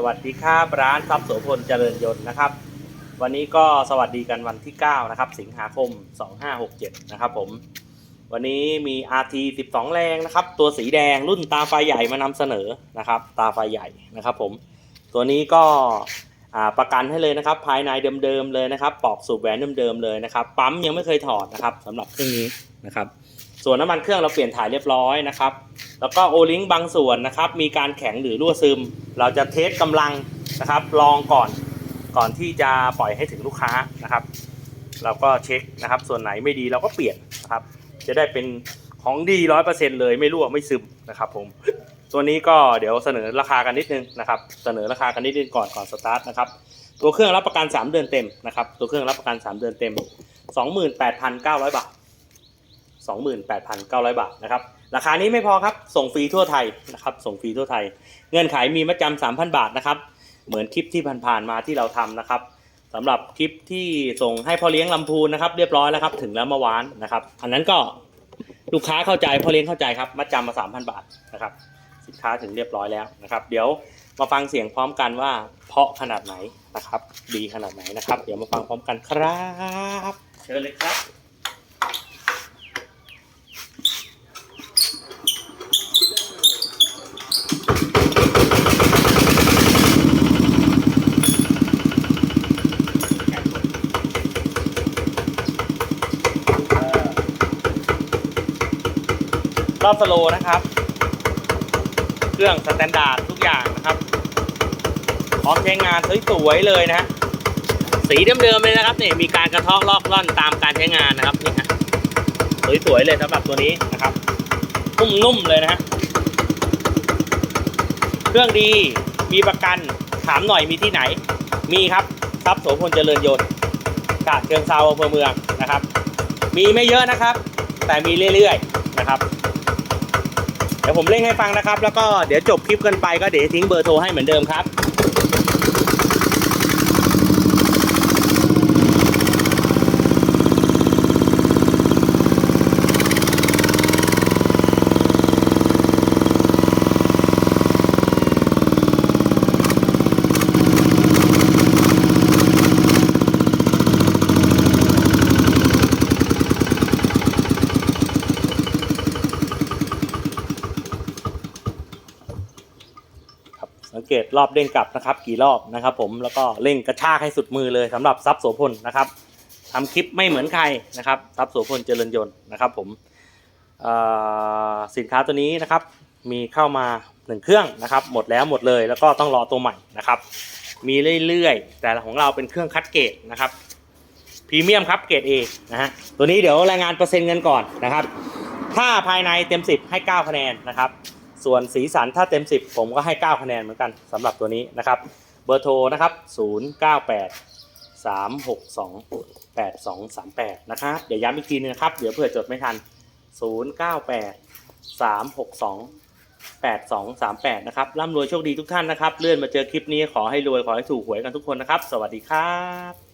สวัสดีครับร้านทรัพย์โสพลเจริญยนต์นะครับ วันนี้ก็สวัสดีกันวันที่ 9 นะครับ สิงหาคม 2567 นะครับผม วันนี้มี RT 12 แรงนะครับ ตัวสีแดงรุ่นตาไฟใหญ่มานำเสนอนะครับ ตาไฟใหญ่นะครับผม ตัวนี้ก็ประกันให้เลยนะครับ ภายในเดิมๆเลยนะครับ ปอกสูบแหวนเดิมๆเลยนะครับ ปั๊มยังไม่เคยถอดนะครับสำหรับเครื่องนี้นะครับ ส่วนน้ำมันเครื่องเราเปลี่ยนถ่ายเรียบร้อยนะครับ แล้วก็โอลิงบางส่วนนะครับ มีการแข็งหรือรั่วซึม เราจะเทสกำลังนะครับ ลองก่อนก่อนที่จะปล่อยให้ถึงลูกค้านะครับ เราก็เช็คนะครับ ส่วนไหนไม่ดีเราก็เปลี่ยนนะครับ จะได้เป็นของดีร้อยเปอร์เซ็นเลยไม่รั่วไม่ซึมนะครับผมตัวนี้ก็เดี๋ยวเสนอราคากันนิดนึงนะครับเสนอราคากันนิดนึงก่อนก่อนสตาร์ทนะครับตัวเครื่องรับประกัน 3 เดือนเต็มนะครับตัวเครื่องรับประกัน 3 เดือนเต็ม 28,900 บาท 28,900 บาทนะครับ ราคานี้ไม่พอครับ ส่งฟรีทั่วไทยนะครับ ส่งฟรีทั่วไทย เงื่อนไขมีมัดจำ3,000 บาทนะครับ เหมือนคลิปที่ผ่านๆมาที่เราทำนะครับสำหรับคลิปที่ส่งให้พ่อเลี้ยงลำพูนนะครับ เรียบร้อยแล้วครับ ถึงแล้วเมื่อวานนะครับ อันนั้นก็ลูกค้าเข้าใจพ่อเลี้ยงเข้าใจครับ มัดจำมา 3,000 บาทนะครับ สินค้าถึงเรียบร้อยแล้วนะครับ เดี๋ยวมาฟังเสียงพร้อมกันว่า เพาะขนาดไหนนะครับ ดีขนาดไหนนะครับ เดี๋ยวมาฟังพร้อมกันครับ เชิญเลยครับ อบสโลนะครับ เครื่องสแตนดาร์ดทุกอย่างนะครับพร้อมใช้งานสวยๆเลยนะฮะสีเดิมๆเลยนะครับนี่มีการกระเทาะลอกล่อนตามการใช้งานนะครับนี่ฮะสวยๆเลยสำหรับตัวนี้นะครับนุ่มๆเลยนะฮะเครื่องดีมีประกันถามหน่อยมีที่ไหน มีครับทรัพย์โสพลเจริญยนต์กาดเชิงเซาอำเภอเมืองนะครับ มีไม่เยอะนะครับ แต่มีเรื่อยๆนะครับ ดี๋ยวผมเล่งให้ฟังนะครับ แล้วก็เดี๋ยวจบคลิปกันไปก็เดี๋ยวทิ้งเบอร์โทรให้เหมือนเดิมครับ สังเกตรอบเด้งกลับนะครับ กี่รอบนะครับ ผมแล้วก็เร่งกระชากให้สุดมือเลยสำหรับซับโสพลนะครับทำคลิปไม่เหมือนใครนะครับซับโสพลเจริญยนต์นะครับ ผมสินค้าตัวนี้นะครับ มีเข้ามาหนึ่งเครื่องนะครับ หมดแล้วหมดเลย แล้วก็ต้องรอตัวใหม่นะครับ มีเรื่อยๆ แต่ของเราเป็นเครื่องคัดเกรดนะครับพรีเมียมครับเกรด A นะฮะตัวนี้เดี๋ยวรายงานเปอร์เซ็นต์กันก่อนนะครับ ถ้าภายในเต็ม 10 ให้ 9 คะแนนนะครับ ส่วนสีสันถ้าเต็ม 10 ผมก็ให้ 9 คะแนนเหมือนกันสำหรับตัวนี้นะครับ เบอร์โทรนะครับ 098 362 8238 นะครับ เดี๋ยวย้ำอีกทีนึงนะครับ เดี๋ยวเผื่อจดไม่ทัน 098 362 8238 นะครับ ร่ำรวยโชคดีทุกท่านนะครับ เลื่อนมาเจอคลิปนี้ขอให้รวยขอให้ถูกหวยกันทุกคนนะครับ สวัสดีครับ